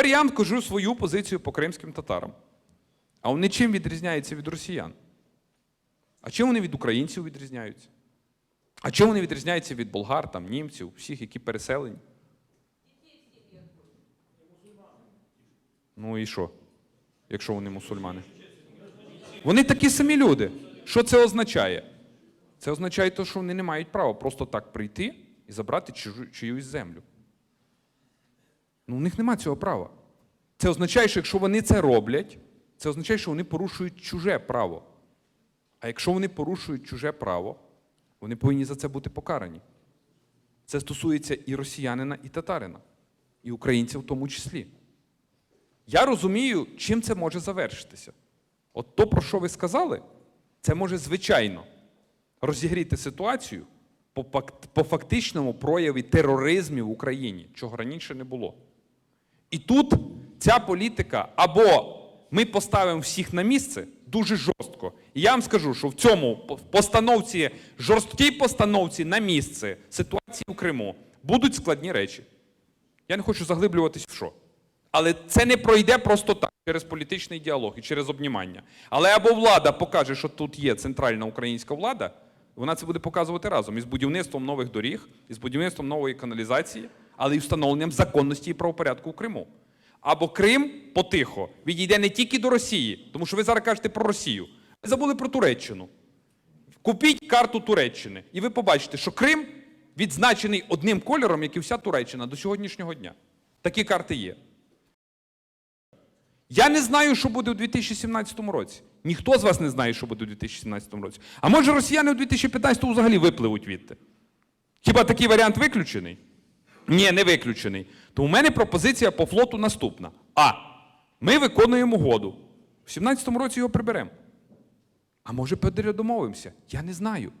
Тепер я вам кажу свою позицію по кримським татарам. А вони чим відрізняються від росіян? А чим вони від українців відрізняються? А чим вони відрізняються від болгар, там, німців, всіх, які переселені? Ну і що? Якщо вони мусульмани? Вони такі самі люди. Що це означає? Це означає те, що вони не мають права просто так прийти і забрати чиюсь землю. Ну, у них нема цього права. Це означає, що якщо вони це роблять, це означає, що вони порушують чуже право. А якщо вони порушують чуже право, вони повинні за це бути покарані. Це стосується і росіянина, і татарина, і українців в тому числі. Я розумію, чим це може завершитися. От то, про що ви сказали, це може звичайно розігріти ситуацію по, фактичному прояві тероризму в Україні, чого раніше не було. І тут ця політика або ми поставимо всіх на місце дуже жорстко. І я вам скажу, що в цьому постановці, жорсткій постановці на місце ситуації в Криму будуть складні речі. Я не хочу заглиблюватись в що. Але це не пройде просто так, через політичний діалог і через обнімання. Але або влада покаже, що тут є центральна українська влада, вона це буде показувати разом із будівництвом нових доріг, із будівництвом нової каналізації, але й встановленням законності і правопорядку в Криму. Або Крим потихо відійде не тільки до Росії, тому що ви зараз кажете про Росію. Ви забули про Туреччину. Купіть карту Туреччини, і ви побачите, що Крим відзначений одним кольором, як і вся Туреччина до сьогоднішнього дня. Такі карти є. Я не знаю, що буде у 2017 році. Ніхто з вас не знає, що буде у 2017 році. А може росіяни у 2015 взагалі випливуть звідти? Хіба такий варіант виключений? Ні, не виключений. То у мене пропозиція по флоту наступна. А. Ми виконуємо угоду. В 2017 році його приберемо. А може, передомовимося? Я не знаю.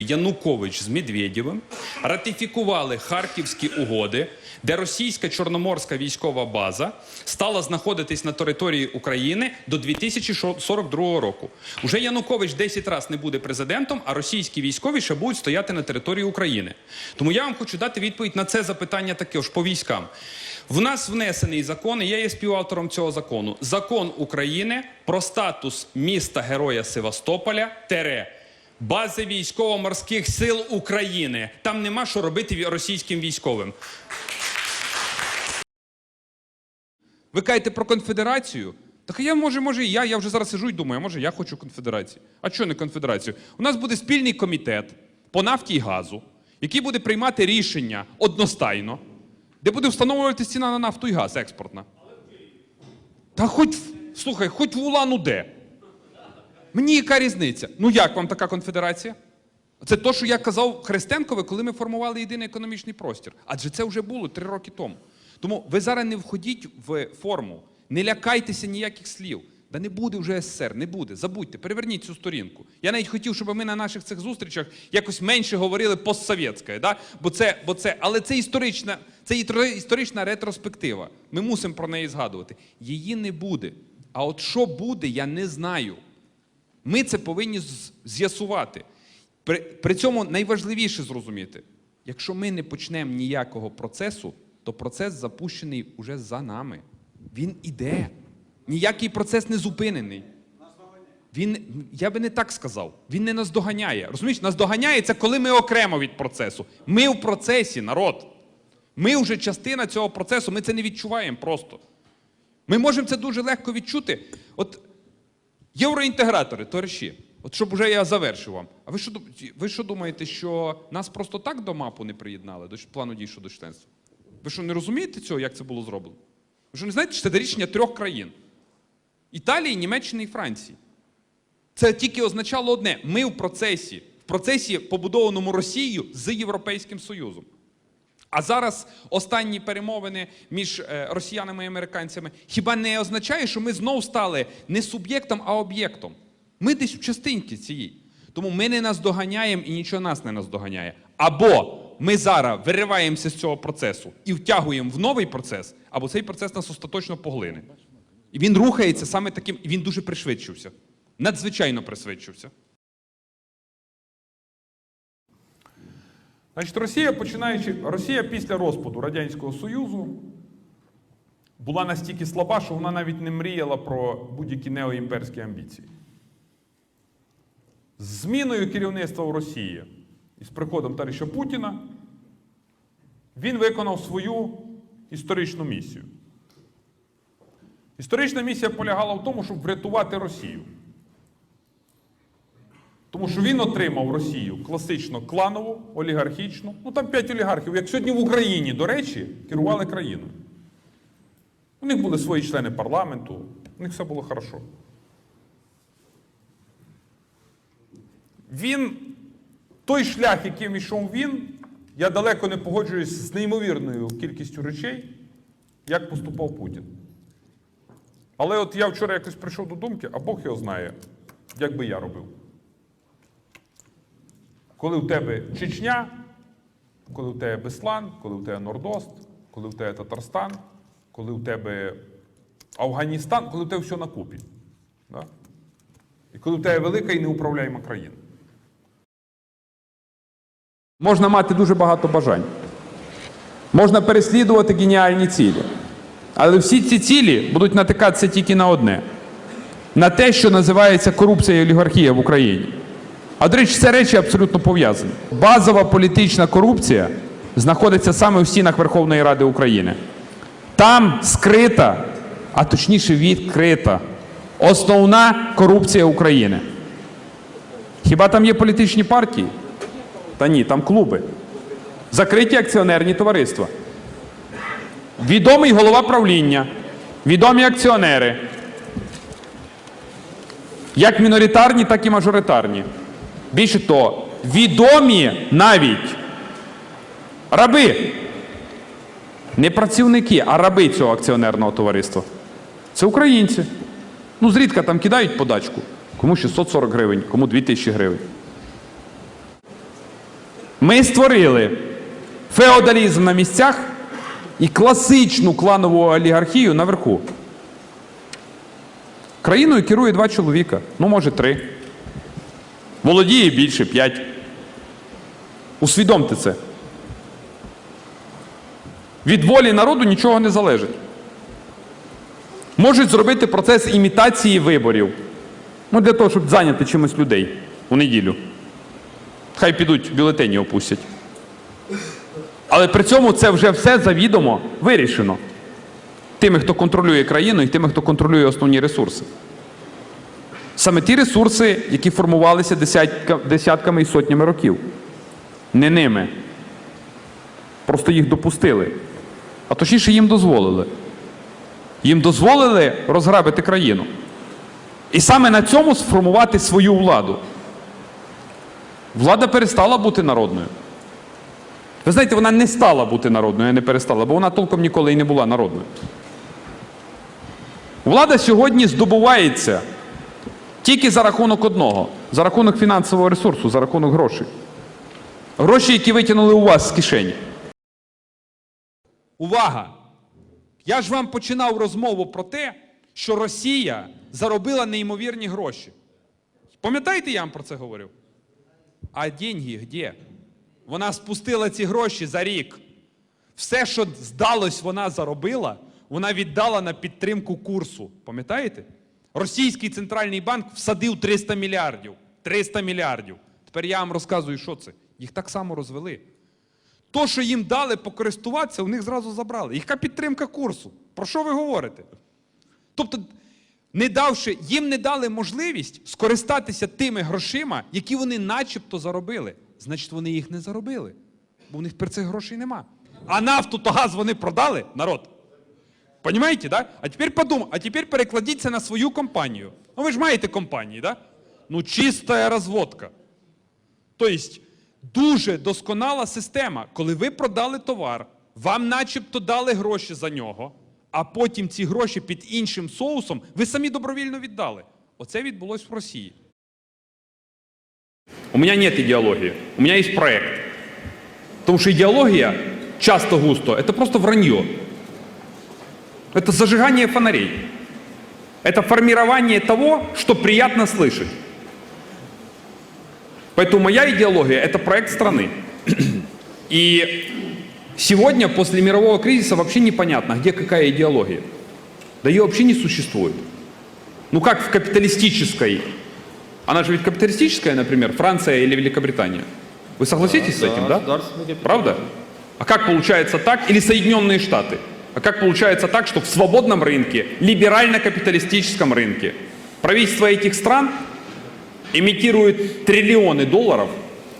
Янукович з Медведєвим ратифікували Харківські угоди, де російська чорноморська військова база стала знаходитись на території України до 2042 року. Уже Янукович 10 разів не буде президентом, а російські військові ще будуть стояти на території України. Тому я вам хочу дати відповідь на це запитання також по військам. В нас внесений закон, і я є співавтором цього закону. Закон України про статус міста Героя Севастополя тере бази військово-морських сил України. Там нема що робити російським військовим. Ви кажете про конфедерацію? Так я може, може, і я. Я вже зараз сижу і думаю, а може я хочу конфедерації. А чого не конфедерацію? У нас буде спільний комітет по нафті і газу, який буде приймати рішення одностайно, де буде встановлювати ціна на нафту і газ експортна. Та хоч, слухай, хоч в Улан-Удэ. Мені яка різниця? Ну як вам така конфедерація? Це то, що я казав Христенкові, коли ми формували єдиний економічний простір. Адже це вже було три роки тому. Тому ви зараз не входіть в форму, не лякайтеся ніяких слів. Да не буде вже СССР, не буде. Забудьте, переверніть цю сторінку. Я навіть хотів, щоб ми на наших цих зустрічах якось менше говорили постсовєтське, да? бо це, бо це, але це історична, це історична ретроспектива. Ми мусимо про неї згадувати. Її не буде. А от що буде, я не знаю. Ми це повинні з'ясувати. При, при цьому найважливіше зрозуміти, якщо ми не почнемо ніякого процесу, то процес запущений уже за нами. Він іде. Ніякий процес не зупинений. Він, я би не так сказав. Він не нас доганяє. Розумієш, нас доганяє це, коли ми окремо від процесу. Ми в процесі, народ. Ми вже частина цього процесу, ми це не відчуваємо просто. Ми можемо це дуже легко відчути. От Євроінтегратори, товариші, от щоб вже я завершив вам. А ви що, ви що думаєте, що нас просто так до мапу не приєднали, до плану дій щодо членства? Ви що не розумієте цього, як це було зроблено? Ви що не знаєте, що це рішення трьох країн: Італії, Німеччини і Франції. Це тільки означало одне: ми в процесі, в процесі, побудованому Росією з Європейським Союзом. А зараз останні перемовини між е, росіянами і американцями хіба не означає, що ми знову стали не суб'єктом, а об'єктом? Ми десь в частинці цієї. Тому ми не наздоганяємо і нічого нас не наздоганяє. Або ми зараз вириваємося з цього процесу і втягуємо в новий процес, або цей процес нас остаточно поглине. І він рухається саме таким, і він дуже пришвидшився. Надзвичайно пришвидшився. Значить, Росія, починаючи, Росія після розпаду Радянського Союзу була настільки слаба, що вона навіть не мріяла про будь-які неоімперські амбіції. З зміною керівництва в Росії і з приходом товариша Путіна він виконав свою історичну місію. Історична місія полягала в тому, щоб врятувати Росію. Тому що він отримав Росію класично кланову, олігархічну. Ну там п'ять олігархів, як сьогодні в Україні, до речі, керували країною. У них були свої члени парламенту, у них все було хорошо. Він, той шлях, яким йшов він, я далеко не погоджуюсь з неймовірною кількістю речей, як поступав Путін. Але от я вчора якось прийшов до думки, а Бог його знає, як би я робив. Коли у тебе Чечня, коли у тебе Беслан, коли у тебе Нордост, коли у тебе Татарстан, коли у тебе Афганістан, коли у тебе все на купі. Да? І коли у тебе велика і неуправляєма країна. Можна мати дуже багато бажань. Можна переслідувати геніальні цілі. Але всі ці цілі будуть натикатися тільки на одне: на те, що називається корупція і олігархія в Україні. А до речі, це речі абсолютно пов'язані. Базова політична корупція знаходиться саме в стінах Верховної Ради України. Там скрита, а точніше відкрита, основна корупція України. Хіба там є політичні партії? Та ні, там клуби. Закриті акціонерні товариства. Відомий голова правління, відомі акціонери. Як міноритарні, так і мажоритарні. Більше того, відомі навіть раби. Не працівники, а раби цього акціонерного товариства. Це українці. Ну, зрідка там кидають подачку. Кому 640 гривень, кому 2000 гривень. Ми створили феодалізм на місцях і класичну кланову олігархію наверху. Країною керує два чоловіка, ну може три. Володіє більше п'ять. Усвідомте це. Від волі народу нічого не залежить. Можуть зробити процес імітації виборів. Ну, для того, щоб зайняти чимось людей у неділю. Хай підуть бюлетені опустять. Але при цьому це вже все завідомо вирішено. Тими, хто контролює країну, і тими, хто контролює основні ресурси. Саме ті ресурси, які формувалися десятками і сотнями років. Не ними. Просто їх допустили. А точніше їм дозволили. Їм дозволили розграбити країну. І саме на цьому сформувати свою владу. Влада перестала бути народною. Ви знаєте, вона не стала бути народною, а не перестала, бо вона толком ніколи і не була народною. Влада сьогодні здобувається тільки за рахунок одного, за рахунок фінансового ресурсу, за рахунок грошей. Гроші, які витягнули у вас з кишені. Увага! Я ж вам починав розмову про те, що Росія заробила неймовірні гроші. Пам'ятаєте, я вам про це говорив? А деньги де? Вона спустила ці гроші за рік. Все, що здалось, вона заробила, вона віддала на підтримку курсу. Пам'ятаєте? Російський центральний банк всадив 300 мільярдів. 300 мільярдів. Тепер я вам розказую, що це. Їх так само розвели. То, що їм дали покористуватися, у них зразу забрали. Яка підтримка курсу? Про що ви говорите? Тобто, не давши, їм не дали можливість скористатися тими грошима, які вони начебто заробили. Значить, вони їх не заробили, бо у них при цих грошей нема. А нафту та газ вони продали, народ. Понимаете, да? А теперь подумай, а теперь перекладіть це на свою компанію. Ну ви ж маєте компанії, да? Ну, чистая розводка. Тобто, дуже досконала система, коли ви продали товар, вам начебто дали гроші за нього, а потім ці гроші під іншим соусом ви самі добровільно віддали. Оце відбулось в Росії. У меня нет идеологии, у меня есть проект. Потому что идеология часто густо это просто вранье. Это зажигание фонарей. Это формирование того, что приятно слышать. Поэтому моя идеология – это проект страны. И сегодня, после мирового кризиса, вообще непонятно, где какая идеология. Да ее вообще не существует. Ну как в капиталистической, она же ведь капиталистическая, например, Франция или Великобритания. Вы согласитесь с этим, да? Правда? А как получается так? Или Соединенные Штаты? А как получается так, что в свободном рынке, либерально-капиталистическом рынке, правительства этих стран имитируют триллионы долларов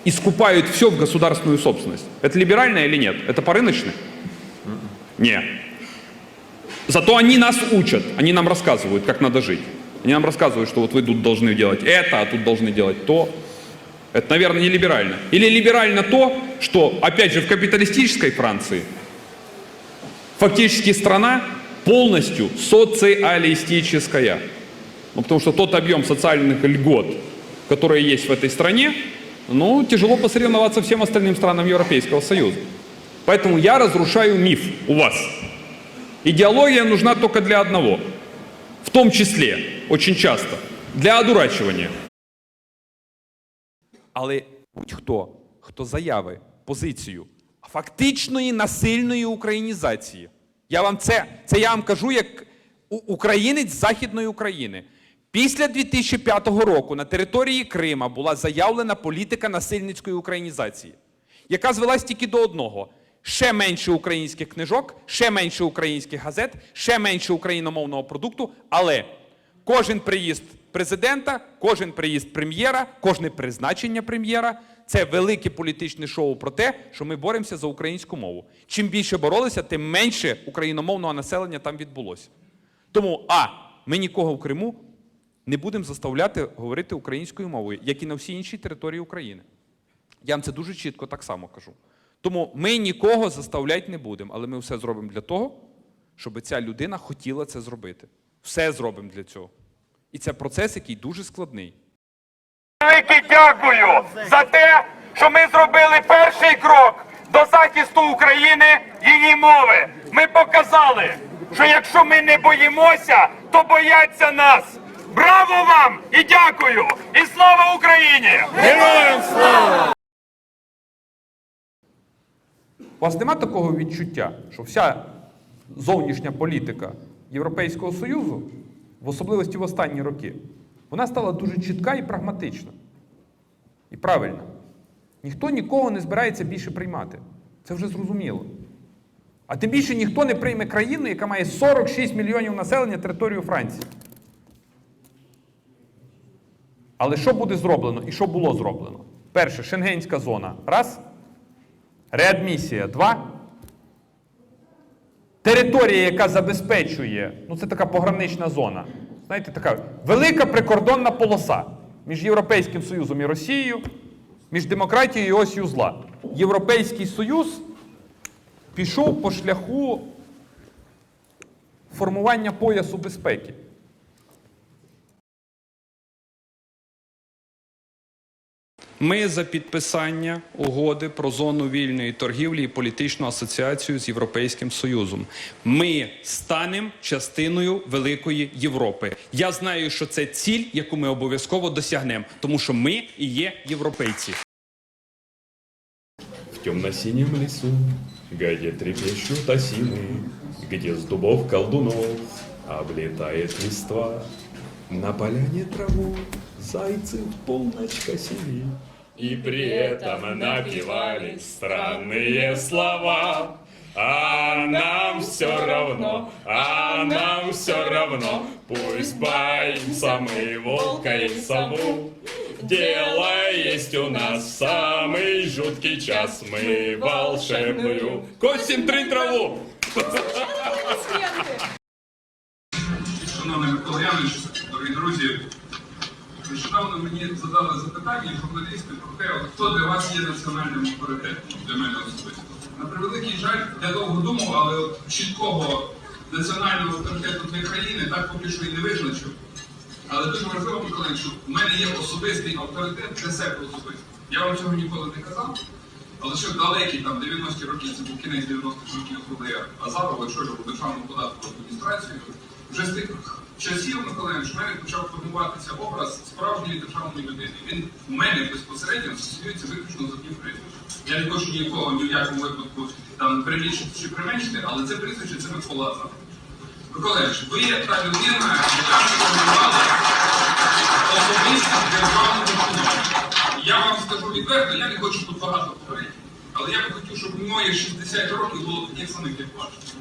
и скупают все в государственную собственность? Это либерально или нет? Это по-рыночно? Нет. Зато они нас учат, они нам рассказывают, как надо жить. Они нам рассказывают, что вот вы тут должны делать это, а тут должны делать то. Это, наверное, не либерально. Или либерально то, что, опять же, в капиталистической Франции фактически страна полностью социалистическая. Ну, потому что тот объем социальных льгот, которые есть в этой стране, ну, тяжело посоревноваться всем остальным странам Европейского Союза. Поэтому я разрушаю миф у вас. Идеология нужна только для одного. В том числе, очень часто, для одурачивания. Але будь-хто, хто заяви позицію фактичної насильної українізації. Я вам це, це я вам кажу як українець Західної України. Після 2005 року на території Крима була заявлена політика насильницької українізації, яка звелась тільки до одного: ще менше українських книжок, ще менше українських газет, ще менше україномовного продукту, але Кожен приїзд президента, кожен приїзд прем'єра, кожне призначення прем'єра це велике політичне шоу про те, що ми боремося за українську мову. Чим більше боролися, тим менше україномовного населення там відбулося. Тому, а ми нікого в Криму не будемо заставляти говорити українською мовою, як і на всій іншій території України. Я вам це дуже чітко так само кажу. Тому ми нікого заставляти не будемо, але ми все зробимо для того, щоб ця людина хотіла це зробити. Все зробимо для цього. І це процес, який дуже складний. Велике дякую за те, що ми зробили перший крок до захисту України, її мови. Ми показали, що якщо ми не боїмося, то бояться нас. Браво вам і дякую! І слава Україні! Героям слава! У вас нема такого відчуття, що вся зовнішня політика Європейського Союзу, в особливості в останні роки, вона стала дуже чітка і прагматична. І правильна. Ніхто нікого не збирається більше приймати. Це вже зрозуміло. А тим більше ніхто не прийме країну, яка має 46 мільйонів населення територію Франції. Але що буде зроблено і що було зроблено? Перше, шенгенська зона. Раз. Реадмісія 2. Територія, яка забезпечує, ну це така погранична зона. Знаєте, така велика прикордонна полоса між Європейським Союзом і Росією, між демократією і осію зла. Європейський Союз пішов по шляху формування поясу безпеки. Ми за підписання угоди про зону вільної торгівлі і політичну асоціацію з Європейським Союзом. Ми станемо частиною великої Європи. Я знаю, що це ціль, яку ми обов'язково досягнемо, тому що ми і є європейці. В темно-синем лесу, где трепещут осины, Где с дубов колдунов облетает листва, На поляне траву зайцы в полночь косили. И при этом напевали странные слова. А нам все равно, а нам все равно, Пусть боимся мы волка и сову. Дело есть у нас самый жуткий час, мы волшебную косим три траву. Шановний Микола Янович, дорогі друзі, нещодавно мені задали запитання журналісти про те, хто для вас є національним авторитетом для мене особисто. На превеликий жаль, я довго думав, але от чіткого національного авторитету для країни так поки що і не визначив. Але дуже важливо, Микола, що в мене є особистий авторитет для себе особисто. Я вам цього ніколи не казав. Але ще далекі там 90-ті роки, це був кінець 90-х років, коли я Азаров очолював державну податкову адміністрацію. Вже з тих часів Миколаївич, в мене почав формуватися образ справжньої державної людини. Він у мене безпосередньо асоціюється виключно з одним прізвищем. Я не хочу нікого ні в якому випадку там прилічити чи применшити, але це прізвище це Микола Азаров. Миколаївич, ви є та людина, яка сформувала особистість державного чиновника. Я вам скажу відверто, я не хочу тут багато говорити, але я би хотів, щоб моє 60 років було таких самих, як ваше.